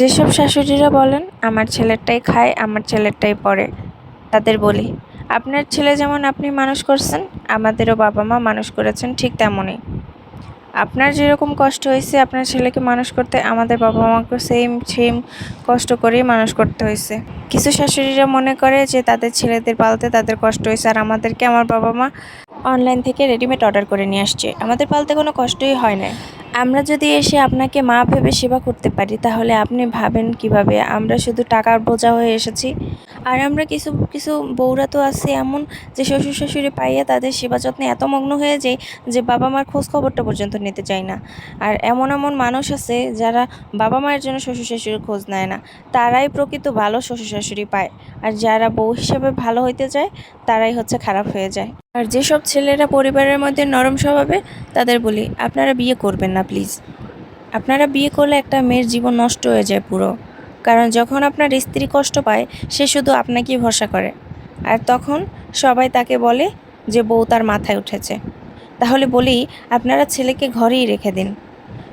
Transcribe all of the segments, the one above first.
যেসব শাশুড়িরা বলেন, আমার ছেলেরটাই খায়, আমার ছেলেরটাই পড়ে, তাদের বলি, আপনার ছেলে যেমন আপনি মানুষ করছেন, আমাদেরও বাবা মা মানুষ করেছেন ঠিক তেমনই। আপনার যেরকম কষ্ট হয়েছে আপনার ছেলেকে মানুষ করতে, আমাদের বাবা মাকে সেম সেম কষ্ট করেই মানুষ করতে হয়েছে। কিছু শাশুড়িরা মনে করে যে, তাদের ছেলেদের পালতে তাদের কষ্ট হয়েছে, আর আমাদেরকে আমার বাবা মা অনলাইন থেকে রেডিমেড অর্ডার করে নিয়ে আসছে। আমাদের পালতে কোনো কষ্টই হয় না আমরা যদি এসে আপনাকে মা ভেবে সেবা করতে পারি, তাহলে আপনি ভাবেন কীভাবে? আমরা শুধু টাকার বোঝা হয়ে এসেছি। আর আমরা কিছু কিছু বউরা তো আছে এমন যে শ্বশুর শাশুড়ি পাইয়া তাদের সেবা যত্নে এত মগ্ন হয়ে যায় যে বাবা মার খোঁজ খবরটা পর্যন্ত নিতে চায় না। আর এমন এমন মানুষ আছে যারা বাবা মায়ের জন্য শ্বশুর শাশুড়ির খোঁজ নেয় না। তারাই প্রকৃত ভালো শ্বশুর শাশুড়ি পায়। আর যারা বউ হিসেবে ভালো হইতে যায় তারাই হচ্ছে খারাপ হয়ে যায়। আর যেসব ছেলেরা পরিবারের মধ্যে নরম স্বভাবে, তাদের বলি, আপনারা বিয়ে করবেন না, প্লিজ। আপনারা বিয়ে করলে একটা মেয়ের জীবন নষ্ট হয়ে যায় পুরো। কারণ যখন আপনার স্ত্রী কষ্ট পায়, সে শুধু আপনাকেই ভরসা করে। আর তখন সবাই তাকে বলে যে, বউ তার মাথায় উঠেছে। তাহলে বলি, আপনারা ছেলেকে ঘরেই রেখে দিন।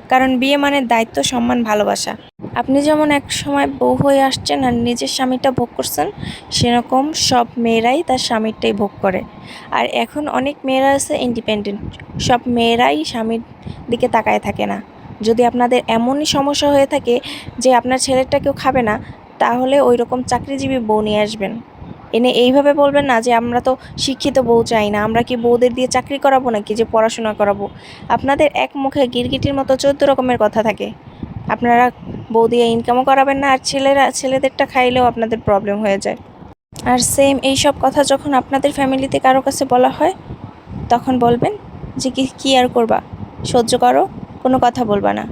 কারণ বিয়ে মানে দায়িত্ব, সম্মান, ভালোবাসা। আপনি যেমন এক সময় বউ হয়ে আসছেন আর নিজের স্বামীটা ভোগ করছেন, সেরকম সব মেয়েরাই তার স্বামীরটাই ভোগ করে। আর এখন অনেক মেয়েরা আছে ইন্ডিপেন্ডেন্ট সব মেয়েরাই স্বামীর দিকে তাকায় থাকে না। যদি আপনাদের এমনই সমস্যা হয়ে থাকে যে আপনার ছেলেটা কেউ খাবে না, তাহলে ওই রকম চাকরিজীবী বউ নিয়ে আসবেন। এনে এইভাবে বলবেন না যে আমরা তো শিক্ষিত বউ চাই না, আমরা কি বউদের দিয়ে চাকরি করাবো নাকি যে পড়াশোনা করাবো? আপনাদের এক মুখে গিরগিটির মতো চোদ্দ রকমের কথা থাকে। আপনারা বউ দিয়ে ইনকামও করাবেন না, আর ছেলেরা, ছেলেদেরটা খাইলেও আপনাদের প্রবলেম হয়ে যায়। আর সেম এই সব কথা যখন আপনাদের ফ্যামিলিতে কারও কাছে বলা হয়, তখন বলবেন যে কি, কী আর করবা? সহ্য করো। কোনো কথা বলবা না।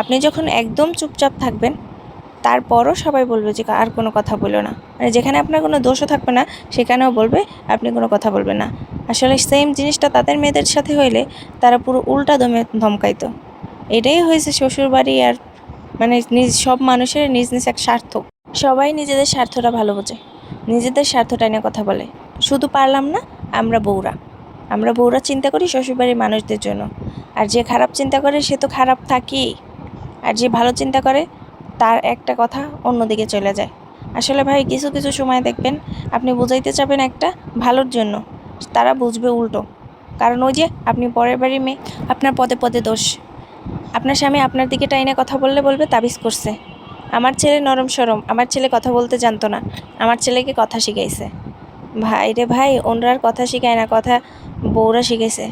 আপনি যখন একদম চুপচাপ থাকবেন, তারপরও সবাই বলবে যে আর কোনো কথা বলো না। মানে যেখানে আপনার কোনো দোষও থাকবে না, সেখানেও বলবে, আপনি কোনো কথা বলবেন না। আসলে সেম জিনিসটা তাদের মেয়েদের সাথে হইলে তারা পুরো উল্টা দমে ধমকাইতো। এটাই হয়েছে শ্বশুরবাড়ি আর মানে নিজ, সব মানুষের নিজ নিজ এক স্বার্থ সবাই নিজেদের স্বার্থটা ভালো বোঝে, নিজেদের স্বার্থটা নিয়ে কথা বলে। শুধু পারলাম না, আমরা বউরা। আমরা বউরা চিন্তা করি শ্বশুরবাড়ির মানুষদের জন্য। আর যে খারাপ চিন্তা করে, সে তো খারাপ থাকেই। আর যে ভালো চিন্তা করে, তার একটা কথা অন্যদিকে চলে যায়। আসলে ভাই, কিছু কিছু সময় দেখবেন, আপনি বুঝাইতে চাবেন একটা ভালোর জন্য। তারা বুঝবে উল্টো। কারণ ওই যে আপনি পরের বাড়ির মেয়ে, আপনার পদে পদে দোষ। আপনার স্বামী আপনার দিকে টাইনে কথা বললে বলবে, তাবিজ করছে। আমার ছেলে নরম সরম, আমার ছেলে কথা বলতে জানতো না, আমার ছেলেকে কথা শিখাইছে। ভাই রে ভাই ওনরার কথা শিখায় না, কথা বউরা শিখেছে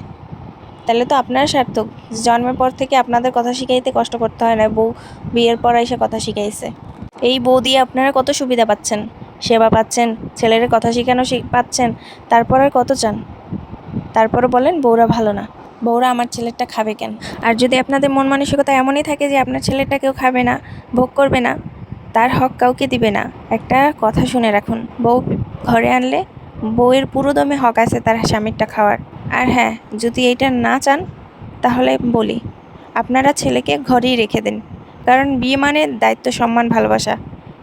তাহলে তো আপনার সার্থক। জন্মের পর থেকে আপনাদের কথা শিখাইতে কষ্ট করতে হয় না। বউ বিয়ের পর এসে কথা শিখাইছে। এই বউ দিয়ে আপনারা কত সুবিধা পাচ্ছেন? সেবা পাচ্ছেন, ছেলের কথা শেখানো পাচ্ছেন, তারপর আর কত চান? তারপরে বলেন, বউরা ভালো না। বউরা আমার ছেলেরটা খাবে কেন? আর যদি আপনাদের মন মানসিকতা এমনই থাকে যে আপনার ছেলেটা কেউ খাবে না, ভোগ করবে না, তার হক কাউকে দিবে না। একটা কথা শুনে রাখুন, বউ ঘরে আনলে বউয়ের পুরোদমে হক আছে তার স্বামীরটা খাওয়ার। আর হ্যাঁ যদি এইটা না চান, তাহলে বলি, আপনারা ছেলেকে ঘরেই রেখে দিন। কারণ বিয়ে মানে দায়িত্ব, সম্মান, ভালোবাসা।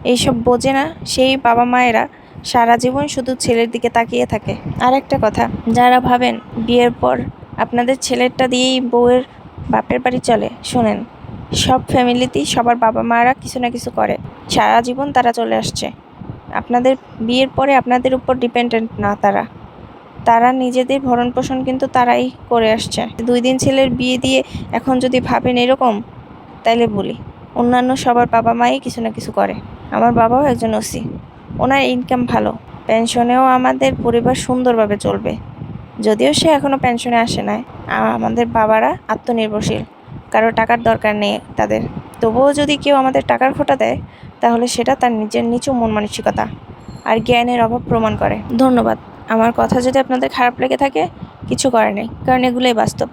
এইসব বোঝে না সেই বাবা মায়েরা, সারা জীবন শুধু ছেলের দিকে তাকিয়ে থাকে। আর একটা কথা, যারা ভাবেন বিয়ের পর আপনাদের ছেলেরটা দিয়েই বউয়ের বাপের বাড়ি চলে, শোনেন, সব ফ্যামিলিতেই সবার বাবা মারা কিছু না কিছু করে। সারা জীবন তারা চলে আসছে। আপনাদের বিয়ের পরে আপনাদের উপর ডিপেন্ডেন্ট না তারা। তারা নিজেদের ভরণ পোষণ কিন্তু তারাই করে আসছে। দুই দিন ছেলের বিয়ে দিয়ে এখন যদি ভাবেন এরকম, তাইলে বলি, অন্যান্য সবার বাবা মাই কিছু না কিছু করে। আমার বাবাও একজন ওসি, ওনার ইনকাম ভালো। পেনশনেও আমাদের পরিবার সুন্দরভাবে চলবে। যদিও সে এখনও পেনশনে আসে নাই। আমাদের বাবারা আত্মনির্ভরশীল, কারও টাকার দরকার নেই তাদের। তবুও যদি কেউ আমাদের টাকার খোটা দেয়, তাহলে সেটা তার নিজের নিচু মন মানসিকতা আর জ্ঞানের অভাব প্রমাণ করে। ধন্যবাদ। আমার কথা যদি আপনাদের খারাপ লেগে থাকে কিছু করার নেই কারণ এগুলোই বাস্তব।